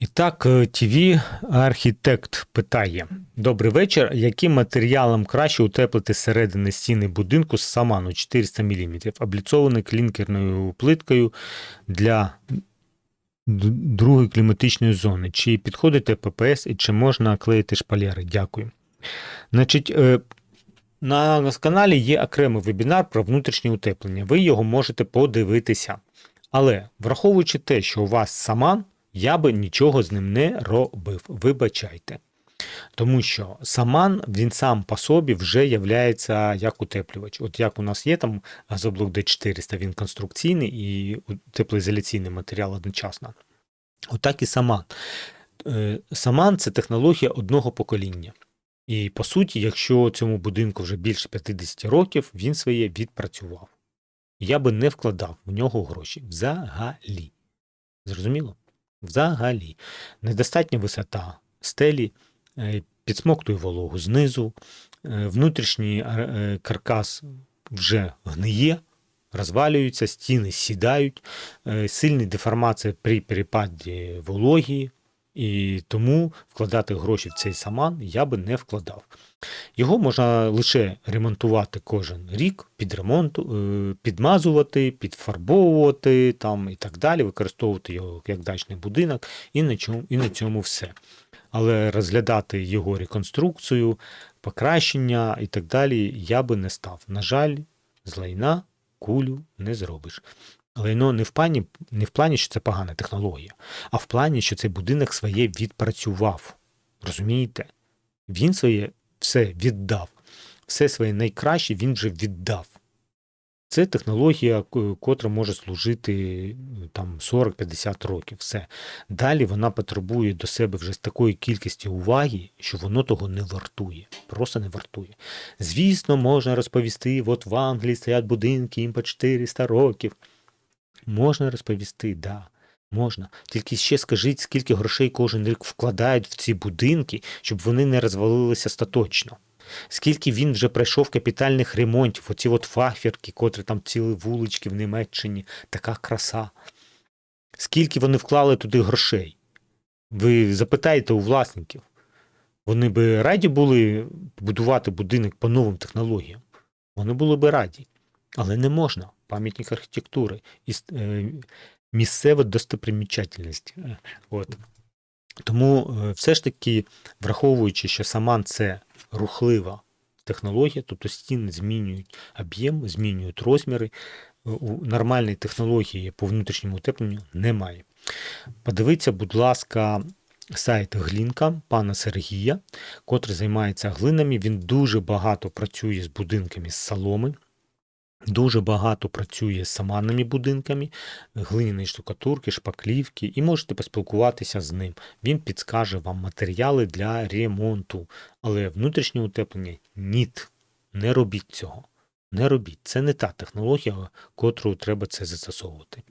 І так, е, ТВ архітект питає: Добрий вечір. Яким матеріалом краще утеплити зсередини стіни будинку з саману 400 мм, обліцований клінкерною плиткою для другої кліматичної зони? Чи підходить ППС і чи можна клеїти шпалери? Дякую. Значить, е, на нас каналі є окремий вебінар про внутрішнє утеплення. Ви його можете подивитися. Але враховуючи те, що у вас саман, я би нічого з ним не робив. Вибачайте. Тому що саман він сам по собі вже являється як утеплювач. От як у нас є там газоблок D400, він конструкційний і теплоізоляційний матеріал одночасно. Отак і саман. Е, Саман це технологія одного покоління. І по суті, якщо цьому будинку вже більше 50 років, він своє відпрацював. Я би не вкладав в нього гроші взагалі. Зрозуміло? Взагалі. Недостатня висота стелі, е, підсмоктує вологу знизу, е, внутрішній е, каркас вже гниє, розвалюється, стіни сідають, сильні сильна деформація при перепаді вологі, і тому вкладати гроші в цей саман я би не вкладав. Його можна лише ремонтувати кожен рік, під ремонт, е, підмазувати, підфарбовувати там, і так далі, використовувати його як дачний будинок, і на, чому, і на цьому все. Але розглядати його реконструкцію, покращення і так далі я би не став. На жаль, з лайна кулю не зробиш. Лайно не в плані, не в плані, що це погана технологія, а в плані, що цей будинок своє відпрацював. Розумієте? Він своє все віддав. Все своє найкраще він вже віддав. Це технологія, котра може служити е, там 40-50 років. Все. Далі вона потребує до себе вже з такої кількості уваги, що воно того не вартує. Просто не вартує. Звісно, можна розповісти, от в Англії стоять будинки їм по 400 років. Можна розповісти, да. Можна. Тільки ще скажіть, скільки грошей кожен рік вкладають в ці будинки, щоб вони не розвалилися остаточно. Скільки він вже пройшов капітальних ремонтів, оці от фахверки, котрі там цілі вулички в Німеччині, така краса. Скільки вони вклали туди грошей? Ви запитаєте у власників. Вони би раді були будувати будинок по новим технологіям. Вони були би раді. Але не можна. Пам'ятник архітектури. І е, місцева достопримічательність. От. Тому е, все ж таки, враховуючи, що саман це рухлива технологія, тобто стіни змінюють об'єм, змінюють розміри. е, У нормальної технології по внутрішньому утепленню немає. Подивіться, будь ласка, сайт Глінка пана Сергія, котрий займається глинами. Він дуже багато працює з будинками з соломи. Дуже багато працює з саманними будинками, глиняної штукатурки, шпаклівки, і можете поспілкуватися з ним. Він підскаже вам матеріали для ремонту. Але внутрішнє утеплення ніт. Не робіть цього. Не робіть. Це не та технологія, котру треба це застосовувати.